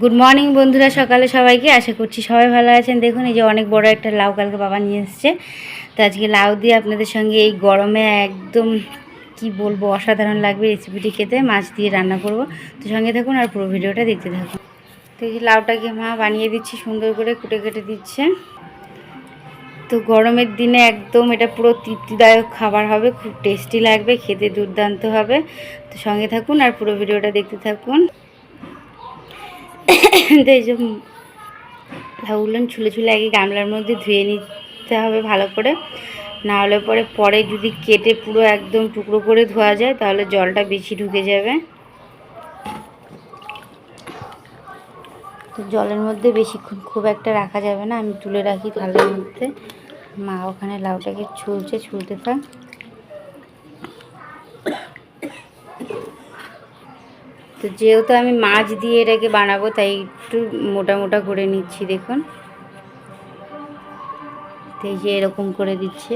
Good morning বন্ধুরা, সকালে সবাইকে। আশা করছি সবাই ভালো আছেন। দেখুন, এই যে অনেক বড় একটা লাউ কালকে বাবা নিয়ে এসছে। তো আজকে লাউ দিয়ে আপনাদের সঙ্গে এই গরমে একদম কি বলব, অসাধারণ লাগবে রেসিপিটি খেতে। মাছ দিয়ে রান্না করব। তো সঙ্গে থাকুন আর পুরো ভিডিওটা দেখতে থাকুন। তো এই যে লাউটাকে মা বানিয়ে দিচ্ছি, সুন্দর করে কুটে কেটে দিচ্ছে। তো গরমের দিনে একদম এটা পুরো তৃপ্তিদায়ক খাবার হবে, খুব টেস্টি লাগবে, খেতে দুর্দান্ত হবে। তো সঙ্গে থাকুন আর পুরো ভিডিওটা দেখতে থাকুন। তো এই যে ছুলে ছুলে আগে গামলার মধ্যে ধুয়ে নিতে হবে ভালো করে। না হলে পরে পরে যদি কেটে পুরো একদম টুকরো করে ধোয়া যায়, তাহলে জলটা বেশি ঢুকে যাবে। তো জলের মধ্যে বেশিক্ষণ খুব একটা রাখা যাবে না, আমি তুলে রাখি থালের মধ্যে। মা ওখানে লাউটাকে ছুলছে, ছুলতে থাক। তো যেহেতু আমি মাছ দিয়ে এটাকে বানাবো, তাই একটু মোটা মোটা করে নিচ্ছি, দেখুন। এই যে এরকম করে দিচ্ছে।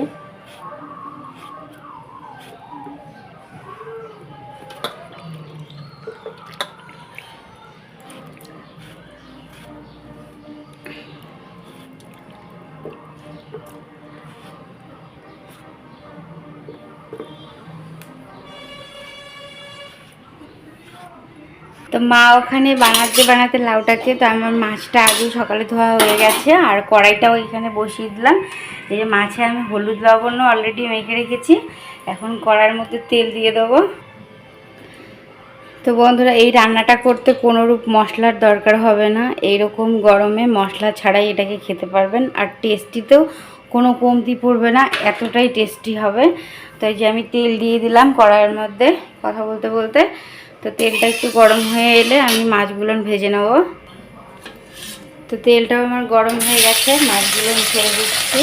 তো মা ওখানে বানাতে বানাতে লাউটাকে তো আমার মাছটা আগেই সকালে ধোয়া হয়ে গেছে, আর কড়াইটাও এখানে বসিয়ে দিলাম। এই যে মাছে আমি হলুদ লবণ অলরেডি মেখে রেখেছি, এখন কড়াইয়ের মধ্যে তেল দিয়ে দেবো। তো বন্ধুরা, এই রান্নাটা করতে কোনোরূপ মশলার দরকার হবে না, এইরকম গরমে মশলা ছাড়াই এটাকে খেতে পারবেন, আর টেস্টিতেও কোনো কমতি পড়বে না, এতটাই টেস্টি হবে। তো এই যে আমি তেল দিয়ে দিলাম কড়াইয়ের মধ্যে কথা বলতে বলতে। তো তেলটা একটু গরম হয়ে এলে আমি মাছগুলো ভেজে নেব। তো তেলটাও আমার গরম হয়ে গেছে, মাছগুলো ছেড়ে দিচ্ছি।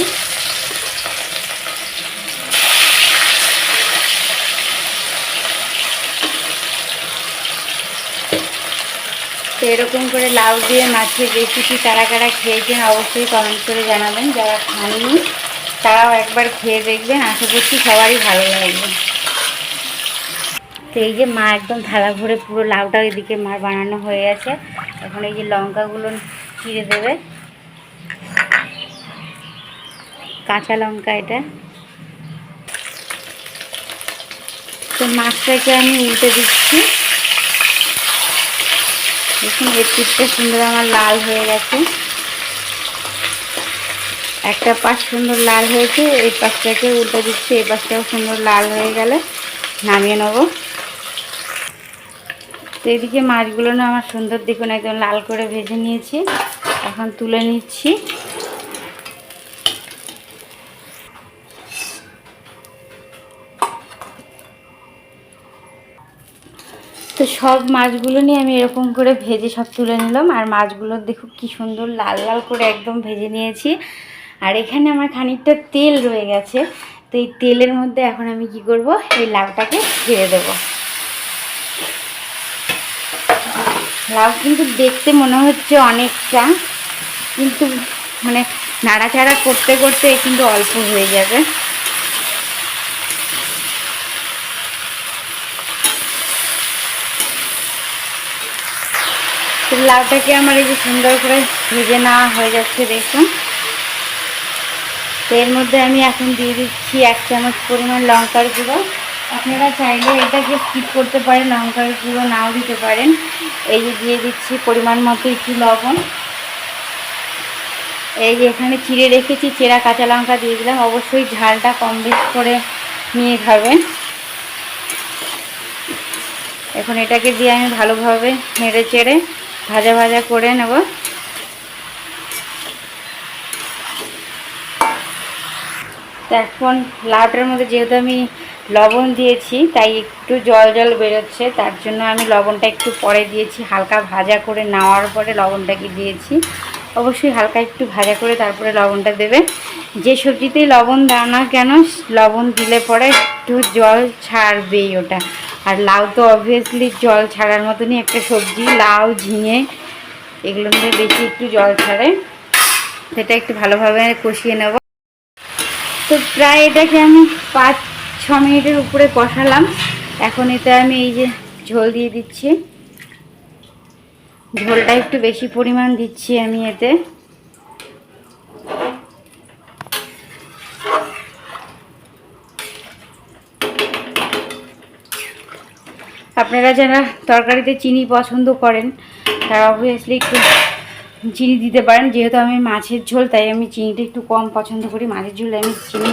তো এরকম করে লাউ দিয়ে মাছের রেসিপি কারা কারা খেয়েছেন অবশ্যই কমেন্ট করে জানাবেন, যারা খাননি তারাও একবার খেয়ে দেখবেন, আশা করছি সবারই ভালো লাগবে। তো এই যে মা একদম থালা ভরে পুরো লাউটা এদিকে মার বানানো হয়ে গেছে। এখন এই যে লঙ্কাগুলো চিড়ে দেবে। কাঁচা লঙ্কা এটা। তো মাছটাকে আমি উল্টে দিচ্ছি। দেখুন, এর পিঠটা সুন্দর আমার লাল হয়ে গেছে। একটা পাশ সুন্দর লাল হয়েছে, এই পাশটাকে উল্টে দিচ্ছি, এই পাশটাও সুন্দর লাল হয়ে গেলে নামিয়ে নেব। তো এদিকে মাছগুলো না আমার সুন্দর দেখুন একদম লাল করে ভেজে নিয়েছি। এখন তুলে নিচ্ছি। তো সব মাছগুলো নিয়ে আমি এরকম করে ভেজে সব তুলে নিলাম। আর মাছগুলো দেখো কি সুন্দর লাল লাল করে একদম ভেজে নিয়েছি। আর এখানে আমার খানিকটা তেল রয়ে গেছে। তো এই তেলের মধ্যে এখন আমি কি করব? এই লাউটাকে ছেড়ে দেবো। লাউ কিন্তু দেখতে মনে হচ্ছে অনেকটা, কিন্তু মানে নাড়াচাড়া করতে করতে কিন্তু অল্প হয়ে যাবে। লাউটাকে আমার এই যে সুন্দর করে ভেজে নেওয়া হয়ে যাচ্ছে, দেখুন। তো এর মধ্যে আমি এখন দিয়ে দিচ্ছি এক চামচ পরিমাণ লঙ্কার গুঁড়ো। আপনারা চাইলে এটাকে স্কিপ করতে পারেন লঙ্কার গুঁড়ো নাও দিতে পারেন। এই যে দিয়ে দিচ্ছি পরিমাণ মতো একটু লবণ। এই যে এখানে চিড়ে রেখেছি, চেরা কাঁচা লঙ্কা দিয়ে দিলাম। অবশ্যই ঝালটা কম বেশ করে নিয়ে খাবেন এখন এটাকে দিয়ে আমি ভালোভাবে নেড়ে চেড়ে ভাজা ভাজা করে নেব। এখন লাউটার মধ্যে যেহেতু আমি লবণ দিয়েছি, তাই একটু জল জল বেরোচ্ছে, তার জন্য আমি লবণটা একটু পরে দিয়েছি, হালকা ভাজা করে নেওয়ার পরে লবণটাকে দিয়েছি। অবশ্যই হালকা একটু ভাজা করে তারপরে লবণটা দেবে যে সবজিতেই লবণ দাও না কেন, লবণ দিলে পরে একটু জল ছাড়বেই ওটা। আর লাউ তো অবভিয়াসলি জল ছাড়ার মতনই একটা সবজি, লাউ, ঝিঙে এগুলোর মধ্যে বেশি একটু জল ছাড়ে। সেটা একটু ভালোভাবে কষিয়ে নেব। তো প্রায় এটাকে আমি পাঁচ ছ মিনিটের উপরে কষালাম। এখন এতে আমি এই যে ঝোল দিয়ে দিচ্ছি। ঝোলটা একটু বেশি পরিমাণ দিচ্ছি আমি এতে। আপনারা যারা তরকারিতে চিনি পছন্দ করেন, তারা অবভিয়াসলি একটু চিনি দিতে পারেন। যেহেতু আমি মাছের ঝোল, তাই আমি চিনিটা একটু কম পছন্দ করি। মাছের ঝোলে আমি চিনি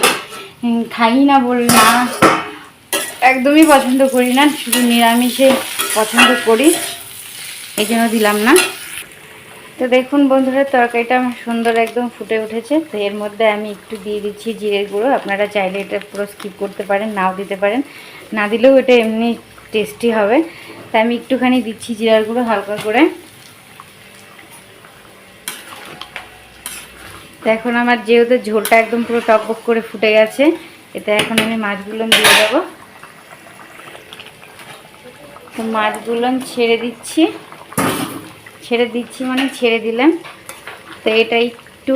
খাই না বল না। একদমই পছন্দ করি না, শুধু নিরামিষে পছন্দ করি। এই জন্য দিলাম না। তো দেখুন বন্ধুরা, তরকারিটা আমার সুন্দর একদম ফুটে উঠেছে। তো এর মধ্যে আমি একটু দিয়ে দিচ্ছি জিরের গুঁড়ো। আপনারা চাইলে এটা পুরো স্কিপ করতে পারেন, নাও দিতে পারেন। না দিলেও এটা এমনি টেস্টি হবে। তাই আমি একটুখানি দিচ্ছি জিরার গুঁড়ো হালকা করে। তো এখন আমার যেহেতু ঝোলটা একদম পুরো টকবক করে ফুটে গেছে, এতে এখন আমি মাছগুলো দিয়ে দেবো। তো মাছগুলো ছেড়ে দিচ্ছি। ছেড়ে দিচ্ছি মানে ছেড়ে দিলাম। তো এটা একটু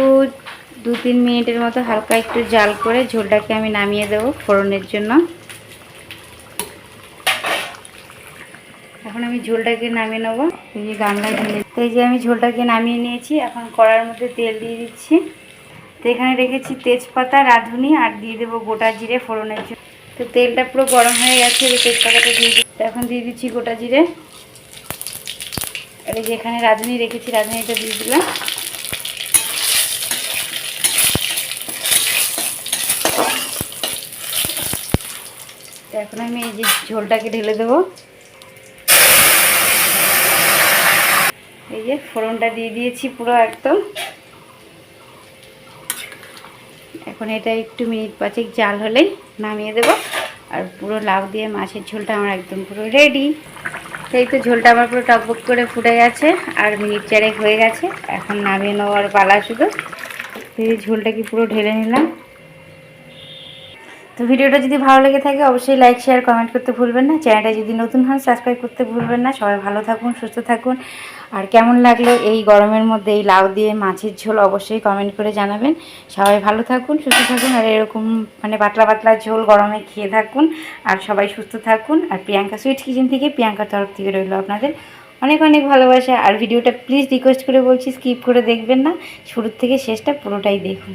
দু তিন মিনিটের মতো হালকা একটু জাল করে ঝোলটাকে আমি নামিয়ে দেবো ফোড়নের জন্য। এখন আমি ঝোলটাকে নামিয়ে নেব। এই যে গামলায় ঢেলে তো এই যে আমি ঝোলটাকে নামিয়ে নিয়েছি, এখন কড়ার মধ্যে তেল দিয়ে দিচ্ছি। তো এখানে রেখেছি তেজপাতা, রাঁধুনি আর দিয়ে দেবো গোটা জিরে ফোড়নের জন্য। তো তেলটা পুরো গরম হয়ে গেছে, এই তেজপাতাটা দিয়ে দিচ্ছি। এখন দিয়ে দিচ্ছি গোটা জিরে। আর এই যে এখানে রাঁধুনি রেখেছি, রাঁধুনিটা দিয়ে দিলাম। এখন আমি এই যে ঝোলটাকে ঢেলে দেবো। এই যে ফোড়নটা দিয়ে দিয়েছি পুরো একদম। এখন এটা একটু মিনিট পাঁচেক জাল হলেই নামিয়ে দেবো। আর পুরো লাউ দিয়ে মাছের ঝোলটা আমার একদম পুরো রেডি সেই তো ঝোলটা আমার পুরো টকবক করে ফুটে গেছে, আর মিনিট চারেক হয়ে গেছে। এখন নামিয়ে নেওয়ার পালা শুধু। এই ঝোলটাকে পুরো ঢেলে নিলাম। তো ভিডিওটা যদি ভালো লেগে থাকে, অবশ্যই লাইক শেয়ার কমেন্ট করতে ভুলবেন না। চ্যানেলটা যদি নতুন হন সাবস্ক্রাইব করতে ভুলবেন না। সবাই ভালো থাকুন, সুস্থ থাকুন। আর কেমন লাগল এই গরমের মধ্যে এই লাউ দিয়ে মাছের ঝোল অবশ্যই কমেন্ট করে জানাবেন। সবাই ভালো থাকুন, সুস্থ থাকুন, আর এরকম মানে পাতলা পাতলা ঝোল গরমে খেয়ে থাকুন, আর সবাই সুস্থ থাকুন। আর প্রিয়াঙ্কা সুইট কিচেন থেকে প্রিয়াঙ্কার তরফ থেকে রইল আপনাদের অনেক অনেক ভালোবাসা। আর ভিডিওটা প্লিজ রিকোয়েস্ট করে বলছি স্কিপ করে দেখবেন না। শুরুর থেকে শেষটা পুরোটাই দেখুন।